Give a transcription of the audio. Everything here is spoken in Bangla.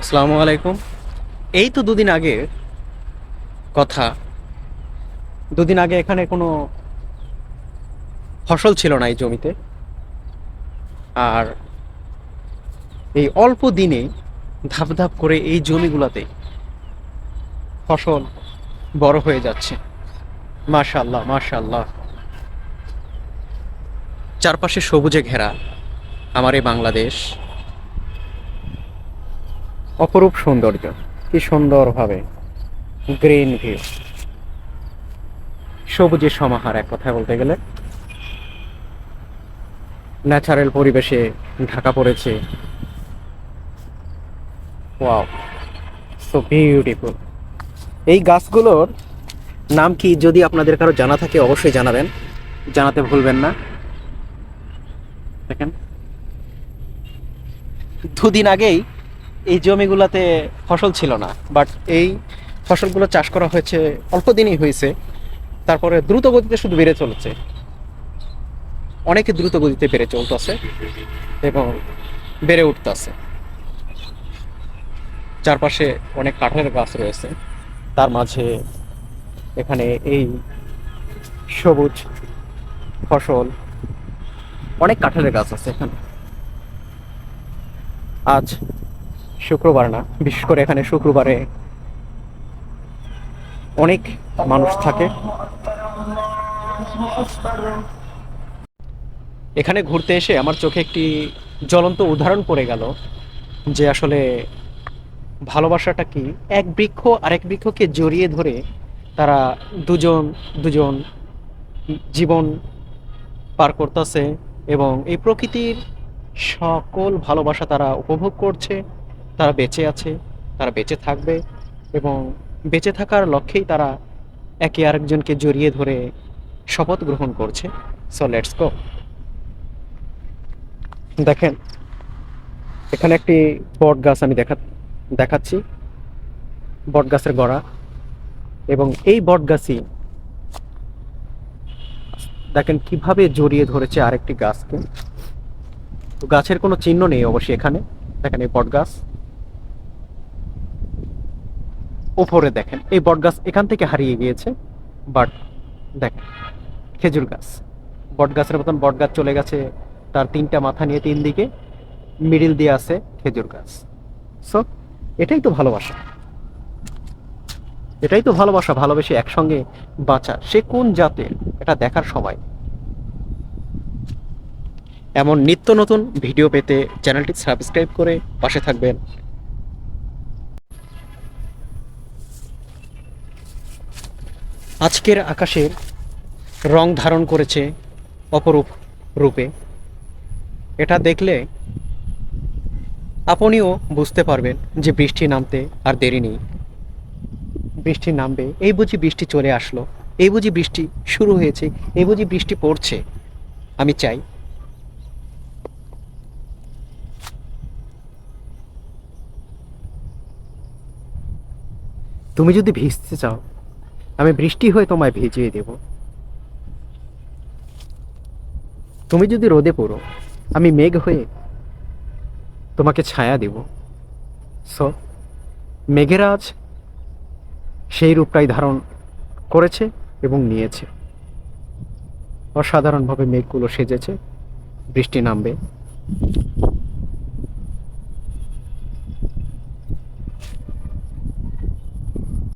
আসসালামু আলাইকুম। এই তো দুদিন আগে কথা। দুদিন আগে এখানে কোনো ফসল ছিল না এই জমিতে। আর এই অল্প দিনে ধাপ ধাপ করে এই জমিগুলোতে ফসল বড় হয়ে যাচ্ছে। মাশাল্লাহ মাশাল্লাহ চারপাশে সবুজে ঘেরা আমার এই বাংলাদেশ। অপরূপ সৌন্দর্য। কি সুন্দরভাবে গ্রিন ভিউ। সবুজের সমাহার এক কথায় বলতে গেলে। ন্যাচারাল পরিবেশে ঢাকা পড়েছে। Wow, so beautiful. এই গাছগুলোর নাম কি যদি আপনাদের কারও জানা থাকে অবশ্যই জানাবেন। জানাতে ভুলবেন না। দেখেন। দুদিন আগেই এই জমিগুলোতে ফসল ছিল না বাট এই ফসলগুলো চাষ করা হয়েছে, অল্প দিনই হয়েছে, তারপরে দ্রুত গতিতে শুধু বেড়ে চলেছে। অনেকে দ্রুত গতিতে বেড়ে চলতেছে এবং বেড়ে উঠতেছে। চারপাশে অনেক কাঠের গাছ রয়েছে। তার মাঝে এখানে এই সবুজ ফসল, অনেক কাঠের গাছ আছে এখানে। আজ শুক্রবার না, বিশেষ করে এখানে শুক্রবারে অনেক মানুষ থাকে। এখানে ঘুরতে এসে আমার চোখে একটি জ্বলন্ত উদাহরণ পড়ে গেল, যে আসলে ভালোবাসাটা কি? এক বৃক্ষ আরেক বৃক্ষকে জড়িয়ে ধরে তারা দুজন দুজন জীবন পার করতেছে এবং এই প্রকৃতির সকল ভালোবাসা তারা উপভোগ করছে। তারা বেঁচে আছে, তারা বেঁচে থাকবে এবং বেঁচে থাকার লক্ষ্যেই তারা একে আরেকজনকে জড়িয়ে ধরে শপথ গ্রহণ করছে। সো লেটস গো দেখেন, এখানে একটি বট গাছ আমি দেখা দেখাচ্ছি। বট গাছের গড়া। এবং এই বট গাছই দেখেন কীভাবে জড়িয়ে ধরেছে আরেকটি গাছকে। তো গাছের কোনো চিহ্ন নেই অবশ্যই এখানে। দেখেন এই বট গাছ। ওপরে দেখেন। এই বট গাছ এখান থেকে হারিয়ে গিয়েছে, বাট দেখেন, খেজুর গাছ। বট গাছের মতন বট গাছ চলে গেছে, তার তিনটা মাথা নিয়ে তিন দিকে, মিডিল দিয়ে আছে খেজুর গাছ। সো এটাই তো ভালোবাসা। এটাই তো ভালোবাসা, ভালোবেসে একসঙ্গে বাঁচা। সে কোন জাতের এটা দেখার সময় এমন নিত্য নতুন ভিডিও পেতে চ্যানেলটি সাবস্ক্রাইব করে পাশে থাকবেন। আজকের আকাশের রং ধারণ করেছে অপরূপ রূপে। এটা দেখলে আপনিও বুঝতে পারবেন যে বৃষ্টি নামতে আর দেরি নেই। বৃষ্টি নামবে, এই বুঝি বৃষ্টি চলে আসলো, এই বুঝি বৃষ্টি শুরু হয়েছে, এই বুঝি বৃষ্টি পড়ছে, আমি চাই। তুমি যদি ভিজতে চাও আমি বৃষ্টি হয়ে তোমায় ভিজিয়ে দেব। তুমি যদি রোদে পড়ো, আমি মেঘ হয়ে তোমাকে ছায়া দেব। সো মেঘের আজ সেই রূপটাই ধারণ করেছে এবং নিয়েছে। অসাধারণভাবে মেঘগুলো সেজেছে, বৃষ্টি নামবে।